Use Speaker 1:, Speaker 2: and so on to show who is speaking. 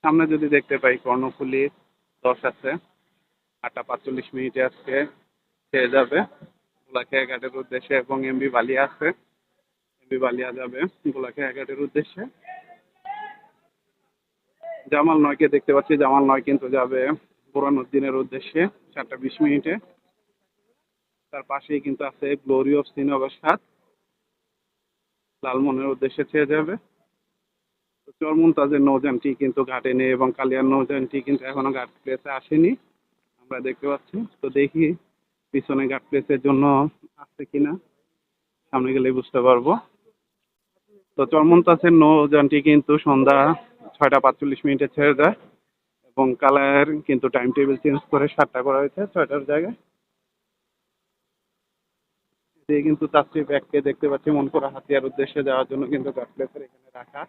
Speaker 1: সামনে যদি দেখতে পাই, কর্ণফুলি দশ আছে আটটা পাঁচচল্লিশ মিনিটে আজকে ছেড়ে যাবে। গোলাখিয়া ঘাটের উদ্দেশ্যে এবং এমবি বালিয়া আছে। এমবি বালিয়া যাবে গোলাখিয়া ঘাটের উদ্দেশ্যে। জামাল নয়কে দেখতে পাচ্ছি, জামাল নয় কিন্তু যাবে বুরানুদ্দিনের উদ্দেশ্যে চারটা বিশ মিনিটে। তার পাশেই কিন্তু আছে গ্লোরি অফ শ্রীনগর সাত লালমনের উদ্দেশ্যে ছেড়ে যাবে। তো চরমুনতাজের নৌযানটি কিন্তু ঘাটে নেই এবং কালিয়ার নৌযানটি কিন্তু এখনও ঘাট প্লেসে আসেনি। আমরা দেখতে পাচ্ছি। তো দেখি পিছনে ঘাট প্লেসের জন্য আসছে কিনা। সামনে গেলে বুঝতে পারব। তো চরমুনতাজের নৌযানটি কিন্তু সন্ধ্যা ছয়টা পাঁচচল্লিশ মিনিটে ছেড়ে দেয় এবং কালার কিন্তু টাইম টেবিল চেঞ্জ করে সাতটা করা হয়েছে ছয়টার জায়গায়। কিন্তু তাত্রী ব্যাগকে দেখতে পাচ্ছি। মনপুরা হাতিয়ার উদ্দেশ্যে যাওয়ার জন্য কিন্তু ঘাট প্লেসের এখানে রাখা।